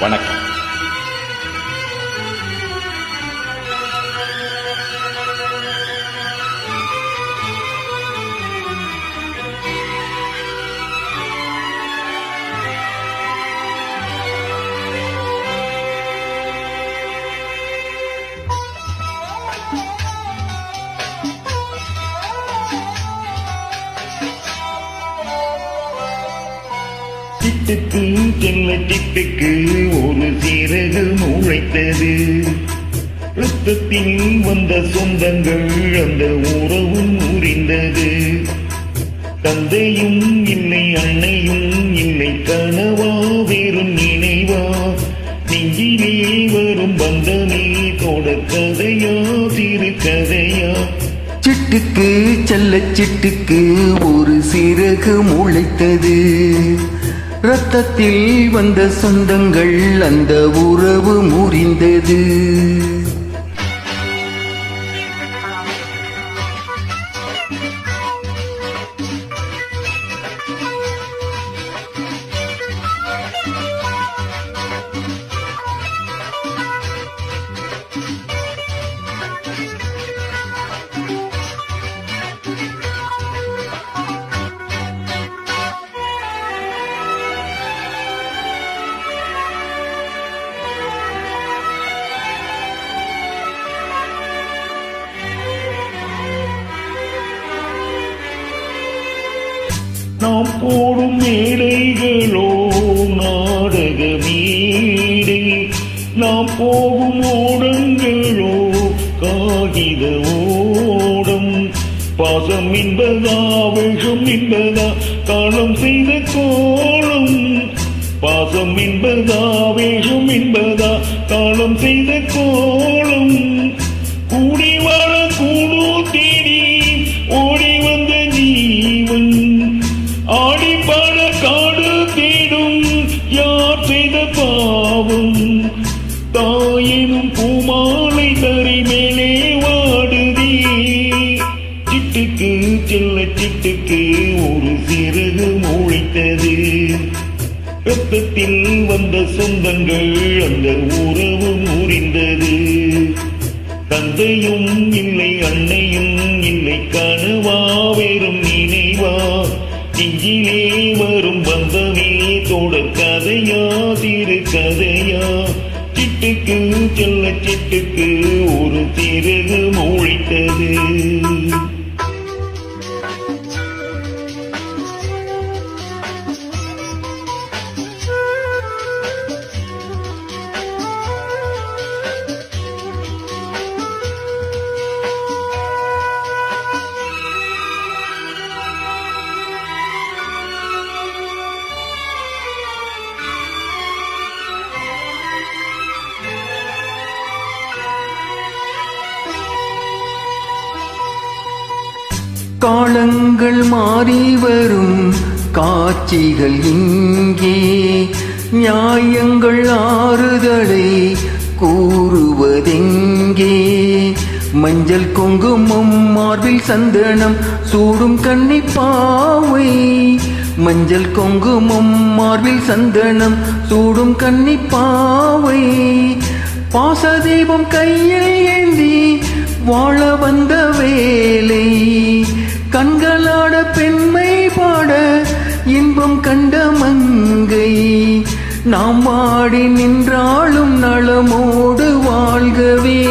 வணக்கம். சிட்டுக்கு செல்ல சிட்டுக்கு ஒரு சீரகு நுழைத்தது ரத்தத்தில் வந்த சொந்தங்கள் அந்த உறவும் முறிந்தது. தந்தையும் இல்லை அன்னையும் இல்லை கனவா வெறும் நினைவா. நெஞ்சிலே வரும் பந்தமே தோட கதையா சிறு கதையா. சிட்டுக்கு செல்ல சிட்டுக்கு ஒரு சிறகு முளைத்தது. ரத்தத்தில் வந்த சொந்தங்கள் அந்த உறவு முறிந்தது. நாம் போடும் மேடைகளோ நாடக வீடு நாம் போகும் ஓடங்களோ காகித ஓடம். பாசம் என்பதா விஷம் என்பதா காலம் செய்த கோலம். பாசம் என்பதா வேஷம் என்பதா காலம் செய்த கோலம். தாயினும் பூமாலை தரி மேலே வாடுதே. சிட்டுக்கு செல்ல சிட்டுக்கு ஒரு சிறகு முளைத்தது. ரத்தத்தில் வந்த சொந்தங்கள் அந்த உறவு முறிந்தது. தந்தையும் இல்லை அன்னையும் இல்லை கனவா வெறும் நினைவா. நெஞ்சிலே வரும் பந்தமே தொடர் கதையா திரு கதையா. சிட்டுக்கு செல்ல சிட்டுக்கு ஒரு சிறகு முளைத்தது. காலங்கள் மாறி வரும். காட்சிகள் இங்கே. நியாயங்கள் ஆறுதலை கூறுவதெங்கே? மஞ்சள் குங்குமம் மார்பில் சந்தனம் சூடும் கன்னி பாவை. மஞ்சள் குங்குமம் மார்பில் சந்தனம் சூடும் கன்னி பாவை. பாசதீபம் கையில் ஏந்தி வாழ வந்த வேலை. கண்களாட பெண்மை பாட இன்பம் கண்ட மங்கை. நாம் ஆடி நின்றாலும் நலமோடு வாழ்கவே.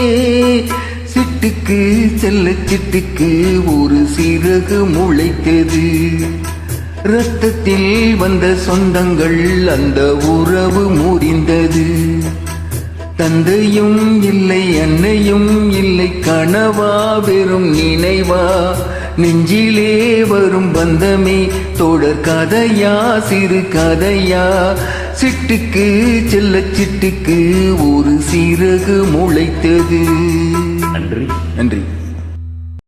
சிட்டுக்கு செல்ல சிட்டுக்கு ஒரு சிறகு முளைத்தது. ரத்தத்தில் வந்த சொந்தங்கள் அந்த உறவு முறிந்தது. தந்தையும் இல்லை அன்னையும் இல்லை கனவா வெறும் நினைவா. நெஞ்சிலே வரும் பந்தமே. தொடர் கதையா சிறு கதையா? சிட்டுக்கு செல்ல சிட்டுக்கு ஒரு சிறகு முளைத்தது. நன்றி. நன்றி.